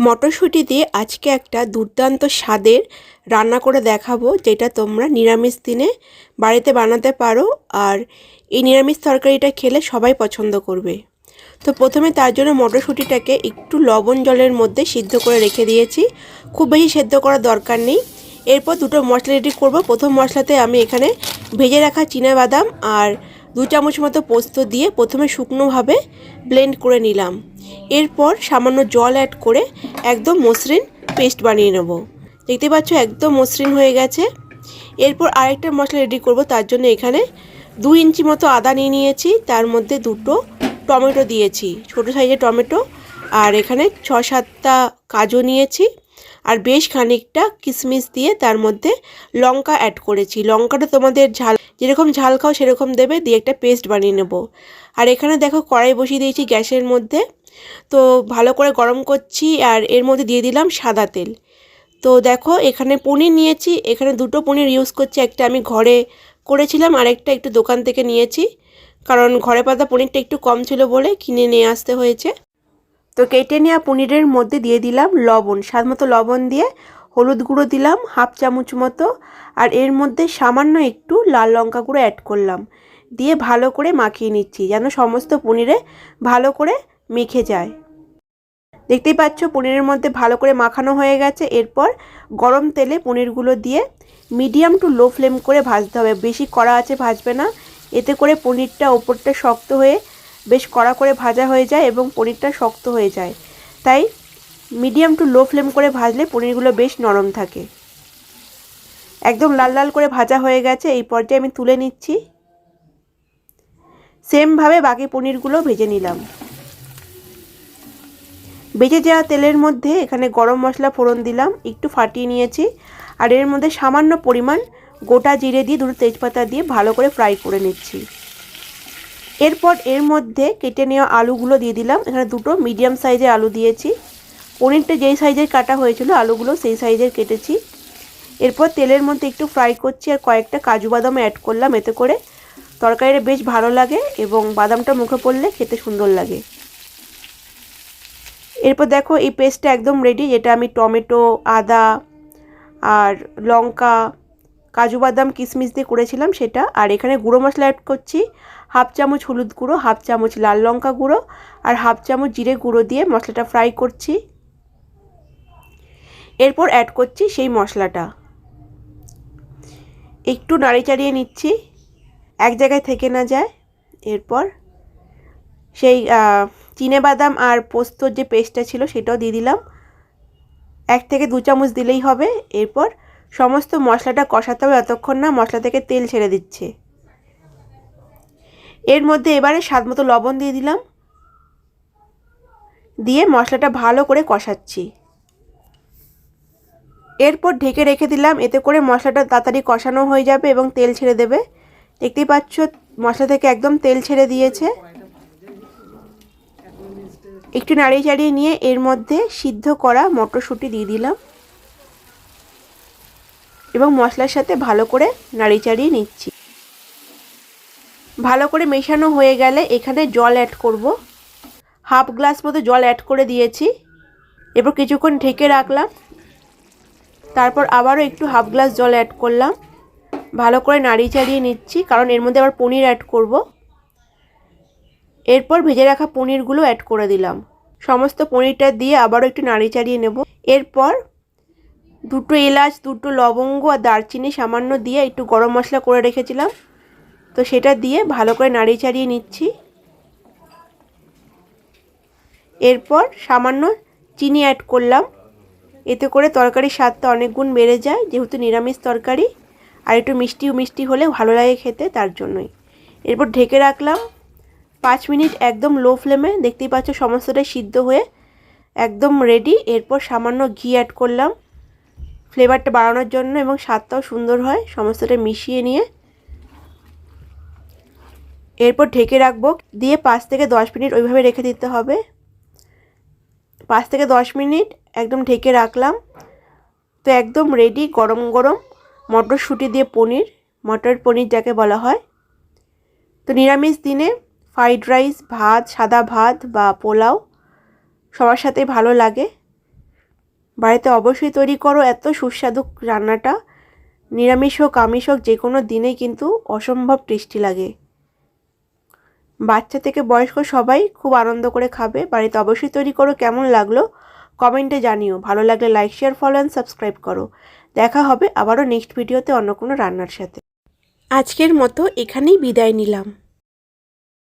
মটরশুঁটি দিয়ে আজকে একটা দুর্দান্ত স্বাদের রান্না করে দেখাবো, যেটা তোমরা নিরামিষ দিনে বাড়িতে বানাতে পারো আর এই নিরামিষ তরকারিটা খেলে সবাই পছন্দ করবে। তো প্রথমে তার জন্য মটরশুঁটিটাকে একটু লবণ জলের মধ্যে সিদ্ধ করে রেখে দিয়েছি। খুব বেশি সেদ্ধ করার দরকার নেই। এরপর দুটো মশলা রেডি করব। প্রথম মশলাতে আমি এখানে ভেজে রাখা বাদাম আর দু চামচ মতো পোস্ত দিয়ে প্রথমে শুকনোভাবে ব্লেন্ড করে নিলাম। এরপর সামান্য জল অ্যাড করে একদম মসৃণ পেস্ট বানিয়ে নেব। দেখতে পাচ্ছ একদম মসৃণ হয়ে গেছে। এরপর আরেকটা মশলা রেডি করব, তার জন্য এখানে দু ইঞ্চি মতো আদা নিয়ে নিয়েছি। তার মধ্যে দুটো টমেটো দিয়েছি, ছোট সাইজের টমেটো। আর এখানে ছ সাতটা কাজু নিয়েছি। আর বেশ খানিকটা কিশমিশ দিয়ে তার মধ্যে লঙ্কা অ্যাড করেছি। লঙ্কাটা তোমাদের ঝাল, যেরকম ঝাল খাও সেরকম দেবে, দিয়ে একটা পেস্ট বানিয়ে নেব। আর এখানে দেখো কড়াই বসিয়ে দিয়েছি গ্যাসের মধ্যে। তো ভালো করে গরম করছি আর এর মধ্যে দিয়ে দিলাম সাদা তেল। তো দেখো এখানে পনির নিয়েছি, এখানে দুটো পনির ইউজ করছি, একটা আমি ঘরে করেছিলাম আর একটা একটু দোকান থেকে নিয়েছি। কারণ ঘরে পাতা পনিরটা একটু কম ছিল বলে কিনে নিয়ে আসতে হয়েছে। তো কেটে নেওয়া পনিরের মধ্যে দিয়ে দিলাম লবণ, স্বাদ মতো লবণ দিয়ে হলুদ গুঁড়ো দিলাম, হাফ চামচ মতো, আর এর মধ্যে সামান্য একটু লাল লঙ্কা গুঁড়ো অ্যাড করলাম। দিয়ে ভালো করে মাখিয়ে নিচ্ছি যেন সমস্ত পনিরে ভালো করে মেখে যায়। দেখতেই পাচ্ছ পনিরের মধ্যে ভালো করে মাখানো হয়ে গেছে। এরপর গরম তেলে পনিরগুলো দিয়ে মিডিয়াম টু লো ফ্লেম করে ভাজতে হবে। বেশি কড়া আছে ভাজবে না। এতে করে পনিরটা ওপরটা শক্ত হয়ে বেশ কড়া করে ভাজা হয়ে যায় এবং পনিরটা শক্ত হয়ে যায়। তাই মিডিয়াম টু লো ফ্লেম করে ভাজলে পনিরগুলো বেশ নরম থাকে। একদম লাল লাল করে ভাজা হয়ে গেছে, এই পর্যায়ে আমি তুলে নিচ্ছি। সেমভাবে বাকি পনিরগুলো ভেজে নিলাম। বেজে যাওয়া তেলের মধ্যে এখানে গরম মশলা ফোড়ন দিলাম, একটু ফাটিয়ে নিয়েছি। আর এর মধ্যে সামান্য পরিমাণ গোটা জিরে দিয়ে দুটো তেজপাতা দিয়ে ভালো করে ফ্রাই করে নিচ্ছি। এরপর এর মধ্যে কেটে নেওয়া আলুগুলো দিয়ে দিলাম। এখানে দুটো মিডিয়াম সাইজের আলু দিয়েছি। পনিরটা যেই সাইজের কাটা হয়েছিল, আলুগুলো সেই সাইজের কেটেছি। এরপর তেলের মধ্যে একটু ফ্রাই করছি আর কয়েকটা কাজু বাদাম অ্যাড করলাম এতে করে। তরকারিটা বেশ ভালো লাগে এবং বাদামটা মুখে পড়লে খেতে সুন্দর লাগে। এরপর দেখো এই পেস্টটা একদম রেডি যেটা আমি টমেটো, আদা আর লঙ্কা কাজু বাদাম কিশমিশ দিয়ে করেছিলাম সেটা। আর এখানে গুঁড়ো মশলা অ্যাড করছি। হাফ চামচ হলুদ গুঁড়ো, হাফ চামচ লাল লঙ্কা গুঁড়ো আর হাফ চামচ জিরে গুঁড়ো দিয়ে মশলাটা ফ্রাই করছি। এরপর অ্যাড করছি সেই মশলাটা। একটু নাড়ি চাড়িয়ে নিচ্ছি। এক জায়গায় থেকে না যায়। এরপর সেই চিনে বাদাম আর পোস্তর যে পেস্টটা ছিল সেটাও দিয়ে দিলাম। এক থেকে দু চামচ দিলেই হবে। এরপর সমস্ত মশলাটা কষাতে হবে যতক্ষণ না মশলা থেকে তেল ছেড়ে দিচ্ছে। এর মধ্যে এবারে স্বাদ মতো লবণ দিয়ে দিলাম। দিয়ে মশলাটা ভালো করে কষাচ্ছি। এরপর ঢেকে রেখে দিলাম, এতে করে মশলাটা তাড়াতাড়ি কষানো হয়ে যাবে এবং তেল ছেড়ে দেবে। দেখতেই পাচ্ছ, মশলা থেকে একদম তেল ছেড়ে দিয়েছে। একটু নাড়িয়ে চাড়িয়ে নিয়ে এর মধ্যে সিদ্ধ করা মটরশুঁটি দিয়ে দিলাম। এবং মশলার সাথে ভালো করে নাড়িয়ে চাড়িয়ে নিচ্ছি। ভালো করে মেশানো হয়ে গেলে এখানে জল অ্যাড করব। হাফ গ্লাস মতো জল অ্যাড করে দিয়েছি। এরপর কিছুক্ষণ ঢেকে রাখলাম। তারপর আবারও একটু হাফ গ্লাস জল অ্যাড করলাম। ভালো করে নাড়িয়ে চাড়িয়ে নিচ্ছি, কারণ এর মধ্যে আবার পনির অ্যাড করব। এরপর ভেজে রাখা পনিরগুলো অ্যাড করে দিলাম। সমস্ত পনিরটা দিয়ে আবারও একটু নাড়িয়ে চাড়িয়ে নেব। এরপর দুটো এলাচ, দুটো লবঙ্গ আর দারচিনি সামান্য দিয়ে একটু গরম মশলা করে রেখেছিলাম। তো সেটা দিয়ে ভালো করে নাড়িয়ে চাড়িয়ে নিচ্ছি। এরপর সামান্য চিনি অ্যাড করলাম। এতে করে তরকারির স্বাদটা অনেক গুণ বেড়ে যায়, যেহেতু নিরামিষ তরকারি। আর একটু মিষ্টি মিষ্টি হলে ভালো লাগে খেতে, তার জন্যই। এরপর ঢেকে রাখলাম। পাঁচ মিনিট একদম লো ফ্লেমে দেখতেই পাচ্ছ সমস্তটাই সিদ্ধ হয়ে একদম রেডি এরপর সামান্য ঘি অ্যাড করলাম। ফ্লেভারটা বাড়ানোর জন্য এবং স্বাদটাও সুন্দর হয়, সমস্তটা মিশিয়ে নিয়ে। এরপর ঢেকে রাখব, দিয়ে পাঁচ থেকে দশ মিনিট ওইভাবে রেখে দিতে হবে। পাঁচ থেকে দশ মিনিট একদম ঢেকে রাখলাম। তো একদম রেডি গরম গরম মটরশুঁটি দিয়ে পনির, মটর পনির যাকে বলা হয়। তো নিরামিষ দিনে ফ্রাইড রাইস ভাত, সাদা ভাত বা পোলাও সবার সাথে ভালো লাগে। বাড়িতে অবশ্যই তৈরি করো এত সুস্বাদু রান্নাটা। নিরামিষ হোক, আমিষ হোক, যে কোনো দিনেই কিন্তু অসম্ভব টেস্টি লাগে। বাচ্চা থেকে বয়স্ক সবাই খুব আনন্দ করে খাবে। বাড়িতে অবশ্যই তৈরি করো, কেমন লাগল কমেন্টে জানিও। ভালো লাগলে like, share, follow and subscribe করো। দেখা হবে আবারও নেক্সট ভিডিওতে অন্য কোনো রান্নার সাথে। আজকের মতো এখানেই বিদায় নিলাম।